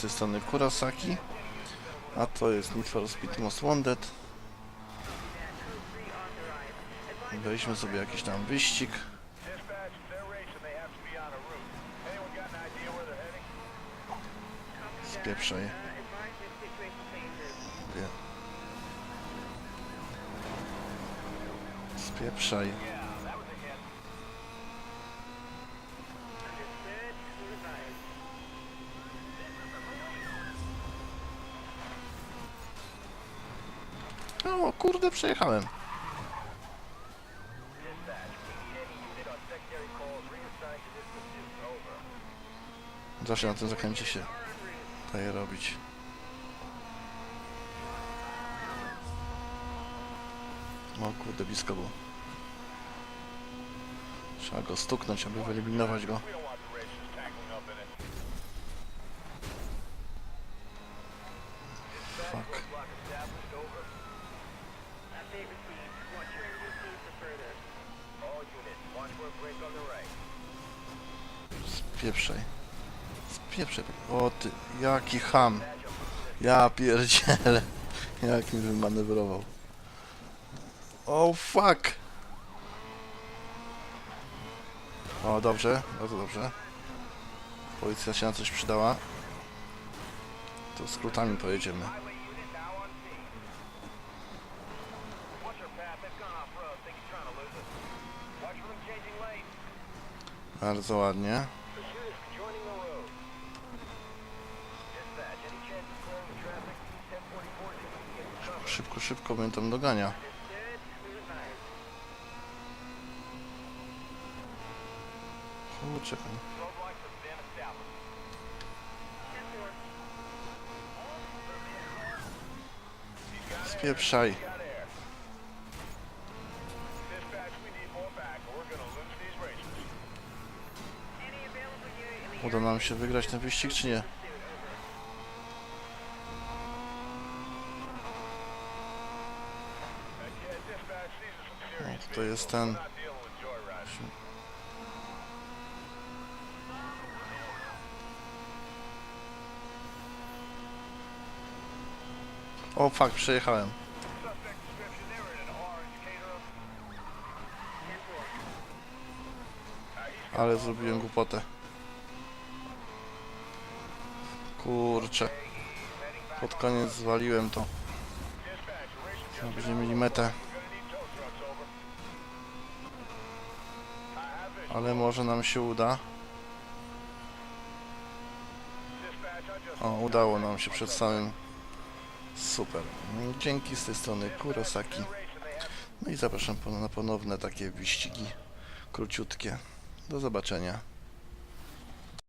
tej strony Kurosaki, a to jest Need for Speed Most Wanted. Weźmy sobie jakiś tam wyścig. Dispatch, they're racing. They this pursuit. Over. Zawsze na tym zakręcie się daje robić. O kurde, blisko było. Trzeba go stuknąć, aby wyeliminować go. Spieprzaj. Spieprzaj. O ty, jaki ham. Ja pierdzielę. Jak mi wymanewrował. O fuck. O, dobrze, bardzo dobrze. Policja się na coś przydała. To skrótami pojedziemy. Highway unit Szybko, szybko mnie tam dogania. Have been established. Spieprzaj. Uda nam się wygrać ten wyścig, czy nie? To jest ten. O fuck, przejechałem. Ale zrobiłem głupotę. Kurczę. Pod koniec zwaliłem to. Będziemy mieli metę. Ale może nam się uda. O, udało nam się przed samym. Super. Dzięki z tej strony Kurosaki. No i zapraszam na ponowne takie wyścigi króciutkie. Do zobaczenia.